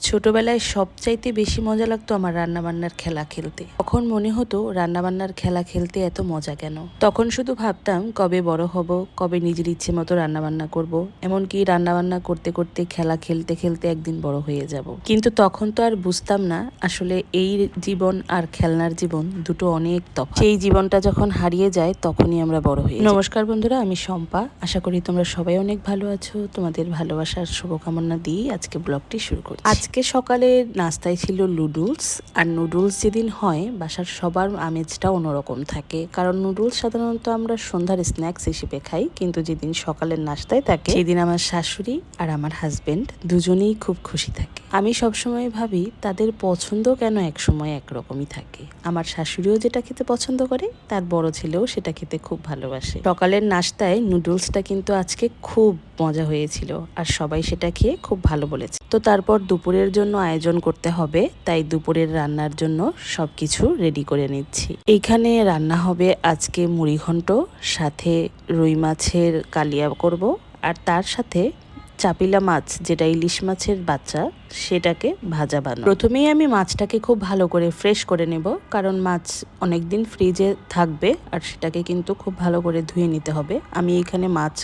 ছোটবেলায় সবচাইতে বেশি মজা লাগতো আমার রান্নাবান্নার খেলা খেলতে। তখন মনে হতো রান্নাবান্নার খেলা খেলতে এত মজা কেন? তখন শুধু ভাবতাম, কবে বড় হব, কবে নিজের ইচ্ছে মতো রান্নাবান্না করব, এমনকি রান্নাবান্না করতে করতে খেলা খেলতে খেলতে একদিন বড় হয়ে যাব। কিন্তু তখন তো আর বুঝতাম না, আসলে এই জীবন আর খেলনার জীবন দুটো অনেক তফাৎ। সেই জীবনটা যখন হারিয়ে যায়, তখনই আমরা বড় হই নমস্কার বন্ধুরা, আমি শম্পা। আশা করি তোমরা সবাই অনেক ভালো আছো। তোমাদের ভালোবাসার শুভকামনা দিয়ে আজকে ব্লগটি শুরু করছি। আজকে সকালে নাস্তায় ছিল নুডলস, আর নুডলস যেদিন হয় বাসার সবার আমেজটা অন্যরকম থাকে। কারণ নুডলস সাধারণত আমরা সন্ধ্যার স্ন্যাক্স হিসেবে খাই, কিন্তু যেদিন সকালের নাস্তায় থাকে, সেদিন আমার শাশুড়ি আর আমার হাজবেন্ড দুজনেই খুব খুশি থাকে। আমি সবসময় ভাবি, তাদের পছন্দ কেন একসময় একরকমই থাকে? আমার শাশুড়িও যেটা খেতে পছন্দ করে, তার বড় ছেলেও সেটা খেতে খুব ভালোবাসে। সকালের নাস্তায় নুডলসটা কিন্তু আজকে খুব মজা হয়েছিল, আর সবাই সেটা খেয়ে খুব ভালো বলেছে। তো তারপর দুপুরের জন্য আয়োজন করতে হবে, তাই দুপুরের রান্নার জন্য সব কিছু রেডি করে নিচ্ছি। এইখানে রান্না হবে আজকে মুড়িঘণ্ট, সাথে রুই মাছের কালিয়া করব, আর তার সাথে চাপিলা মাছ, যেটা ইলিশ মাছের বাচ্চা, সেটাকে ভাজা বানাবো। প্রথমেই আমি মাছটাকে খুব ভালো করে ফ্রেশ করে নেব, কারণ মাছ অনেক দিন ফ্রিজে থাকবে, আর সেটাকে কিন্তু খুব ভালো করে ধুয়ে নিতে হবে। আমি এখানে মাছ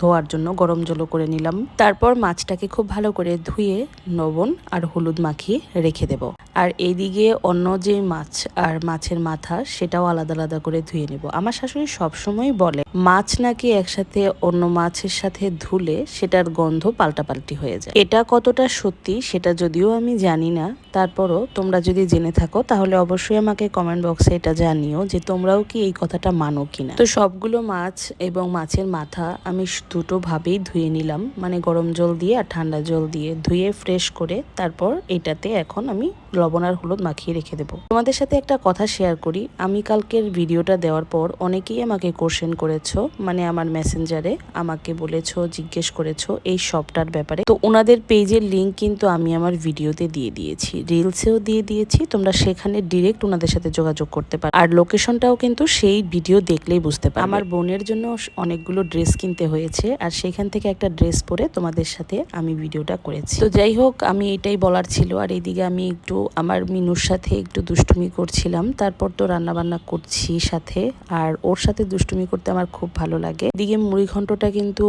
ধোয়ার জন্য গরম জলও করে নিলাম। তারপর মাছটাকে খুব ভালো করে ধুয়ে লবণ আর হলুদ মাখিয়ে রেখে দেব। আর এইদিকে অন্য যে মাছ আর মাছের মাথা, সেটাও আলাদা আলাদা করে ধুয়ে নেব। আমার শাশুড়ি সবসময় বলে, মাছ নাকি একসাথে অন্য মাছের সাথে ধুলে সেটার গন্ধ পাল্টাপাল্টি হয়ে যায়। এটা কতটা সত্যি সেটা যদিও আমি জানি না। তারপরও তোমরা যদি জেনে থাকো, তাহলে অবশ্যই আমাকে কমেন্ট বক্সে এটা জানিও যে তোমরাও কি এই কথাটা মানো কিনা। তো সবগুলো মাছ এবং মাছের মাথা আমি দুটো ভাবেই ধুয়ে নিলাম। মানে গরম জল দিয়ে আর ঠান্ডা জল দিয়ে ধুয়ে ফ্রেশ করে তারপর এটাতে এখন আমি লবণ আর হলুদ মাখিয়ে রেখে দেবো। তোমাদের সাথে একটা কথা শেয়ার করি। আমি কালকের ভিডিওটা দেওয়ার পর অনেকেই আমাকে কোশ্চেন করেছ মানে আমার মেসেঞ্জারে আমাকে বলেছ, জিজ্ঞেস করেছ এই শপটার ব্যাপারে। তো ওনাদের পেজের লিঙ্ক কিন্তু আমি আমার ভিডিওতে দিয়ে দিয়েছি। রিলসেও দিয়ে দিয়েছি। তোমরা সেখানে ডিরেক্ট ওনাদের সাথে যোগাযোগ করতে পারো। আর লোকেশনটাও কিন্তু সেই ভিডিও দেখলেই বুঝতে পারো আমার বোনের জন্য অনেকগুলো ড্রেস কিনতে হয়েছে। আর সেখান থেকে একটা ড্রেস পরে তোমাদের সাথে আমি ভিডিওটা করেছি। তো যাই হোক, আমি এটাই বলার ছিল আর এইদিকে আমি একটু আমার মিনুর সাথে একটু দুষ্টুমি করছিলাম। তারপর তো রান্না বান্না করছি সাথে আর ওর সাথে দুষ্টুমি করতে আমার খুব ভালো লাগে। এদিকে মুড়ি ঘন্টটা কিন্তু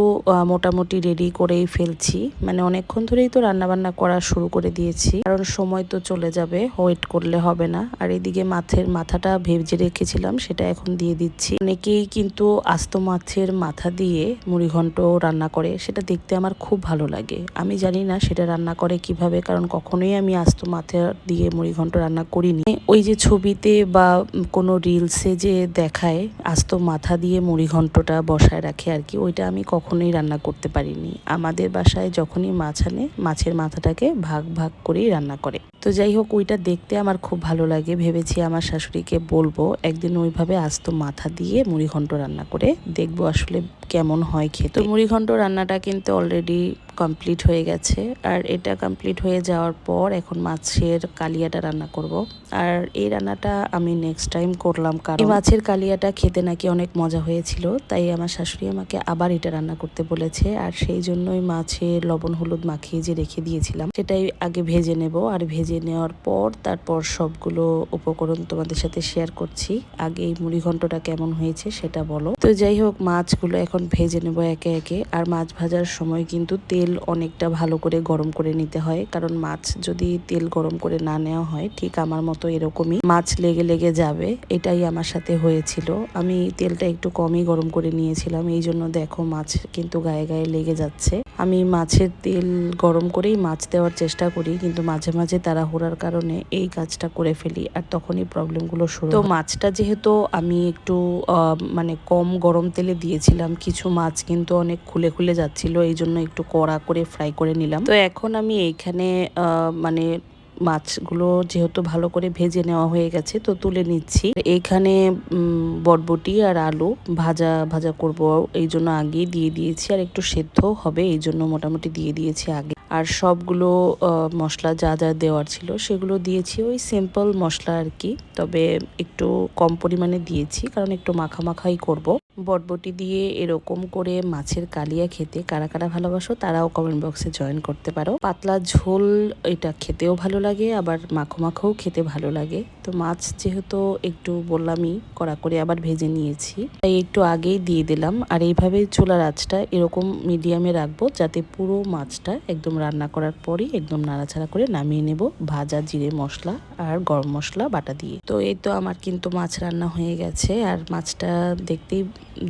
মোটামুটি রেডি করেই ফেলছি। মানে অনেকক্ষণ ধরেই তো রান্না বান্না করা শুরু করে দিয়েছি। কারণ সময় তো চলে যাবে ওয়েট করলে হবে না। আর এদিকে মাছের মাথাটা ভেজে রেখেছিলাম, সেটা এখন দিয়ে দিচ্ছি। অনেকেই কিন্তু আস্ত মাছের মাথা দিয়ে মুড়ি ঘন্ট রান্না করে, সেটা দেখতে আমার খুব ভালো লাগে। আমি জানি না সেটা রান্না করে কীভাবে, কারণ কখনোই আমি আস্ত মাথা দিয়ে মুড়ি ঘন্ট রান্না করিনি। ওই যে ছবিতে বা কোনো রিলসে যে দেখায় আস্ত মাথা দিয়ে মুড়ি ঘন্টটা বসায় রাখে আর কি, ওইটা আমি কখনোই রান্না করতে পারিনি। আমাদের বাসায় যখনই মাছ আনে, মাছের মাথাটাকে ভাগ ভাগ করেই রান্না করে। তো যাই হোক, ওইটা দেখতে আমার খুব ভালো লাগে, ভেবেছি আমার শাশুড়িকে বলব, একদিন ওইভাবে আস্ত মাথা দিয়ে মুড়ি ঘন্ট রান্না করে দেখব আসলে কেমন হয় খেতে। তো মুড়ি ঘন্ট রান্নাটা কিন্তু অলরেডি কমপ্লিট হয়ে গেছে। আর এটা কমপ্লিট হয়ে যাওয়ার পর এখন মাছের কালিয়াটা রান্না করব। আর এই রান্নাটা আমি নেক্সট টাইম করলাম কারণ মাছের কালিয়াটা খেতে নাকি অনেক মজা হয়েছিল, তাই আমার শাশুড়ি আমাকে আবার এটা রান্না করতে বলেছে। আর সেই জন্যই মাছে লবণ হলুদ মাখিয়ে যে রেখে দিয়েছিলাম, সেটাই আগে ভেজে নেব। আর ভেজে নেওয়ার পর তারপর সবগুলো উপকরণ তোমাদের সাথে শেয়ার করছি। আগে এই মুড়ি ঘন্টটা কেমন হয়েছে সেটা বলো। তো যাই হোক, মাছগুলো এখন ভেজে নেব একে একে। আর মাছ ভাজার সময় কিন্তু তেল অনেকটা ভালো করে গরম করে নিতে হয়। কারণ মাছ যদি তেল গরম করে না নেওয়া হয়, ঠিক আমার মতো এরকমই মাছ লেগে লেগে যাবে। এটাই আমার সাথে হয়েছিল। আমি তেলটা একটু কমই গরম করে নিয়েছিলাম। এই জন্য দেখো মাছ কিন্তু গায়ে গায়ে লেগে যাচ্ছে। আমি মাছের তেল গরম করেই মাছ দেওয়ার চেষ্টা করি, কিন্তু মাঝে মাঝে তাড়াহুড়ার কারণে এই কাজটা করে ফেলি আর তখনই প্রবলেমগুলো শুরু তো মাছটা যেহেতু আমি একটু মানে কম গরম তেলে দিয়েছিলাম, কিছু মাছ কিন্তু অনেক খুলে খুলে যাচ্ছিল, এই জন্য একটু কড়া করে ফ্রাই করে নিলাম। তো এখন আমি এইখানে মানে মাছগুলো যেহেতু ভালো করে ভেজে নেওয়া হয়ে গেছে, তো তুলে নিচ্ছি। এইখানে বটবটি আর আলু ভাজা ভাজা করব। এই জন্য আগেই দিয়ে দিয়েছি আর একটু সেদ্ধ হবে, এই জন্য মোটামুটি দিয়ে দিয়েছি আগে। আর সবগুলো মশলা যা যা দেওয়ার ছিল সেগুলো দিয়েছি। ওই সিম্পল মশলা আর কি, তবে একটু কম পরিমাণে দিয়েছি কারণ একটু মাখা মাখাই করব। বটবটি দিয়ে এরকম করে মাছের কালিয়া খেতে কারা কারা ভালোবাসো তারাও কমেন্ট বক্সে জয়েন করতে পারো। পাতলা ঝোল এটা খেতেও ভালো লাগে, আবার মাখো মাখোও খেতে ভালো লাগে। তো মাছ যেহেতু একটু বললামই কড়া করে আবার ভেজে নিয়েছি, তাই একটু আগেই দিয়ে দিলাম। আর এইভাবে চুলার আঁচটা এরকম মিডিয়ামে রাখব যাতে পুরো মাছটা একদম রান্না করার পরই একদম নাড়াচাড়া করে নামিয়ে নেব ভাজা জিরে মশলা আর গরম মশলা বাটা দিয়ে। তো এই তো আমার কিন্তু মাছ রান্না হয়ে গেছে আর মাছটা দেখতেই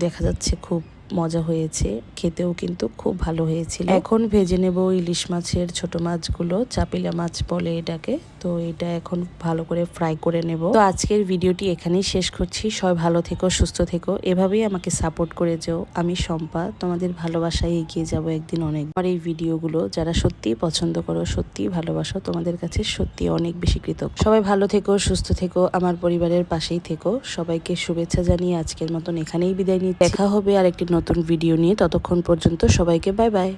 দেখা যাচ্ছে খুব মজা হয়েছে, খেতেও কিন্তু খুব ভালো হয়েছিল। এখন ভেজে নেব ইলিশ মাছের ছোট মাছগুলো, চাপিলা মাছ বলে এটাকে। তো এটা এখন ভালো করে ফ্রাই করে নেব। তো আজকের ভিডিওটি এখানেই শেষ করছি। সবাই ভালো থেকো, সুস্থ থেকো। এভাবেই আমাকে সাপোর্ট করে যেও। আমি শম্পা, তোমাদের ভালোবাসায় এগিয়ে যাব একদিন অনেক। আর এই ভিডিওগুলো যারা সত্যিই পছন্দ করো, সত্যিই ভালোবাসো, তোমাদের কাছে সত্যি অনেক বেশি কৃতজ্ঞ। সবাই ভালো থেকো, সুস্থ থেকো, আমার পরিবারের পাশেই থেকো। সবাইকে শুভেচ্ছা জানিয়ে আজকের মতন এখানেই বিদায় নিই দেখা হবে আর একটি নতুন ভিডিও নিয়ে ততক্ষণ পর্যন্ত সবাইকে বাই বাই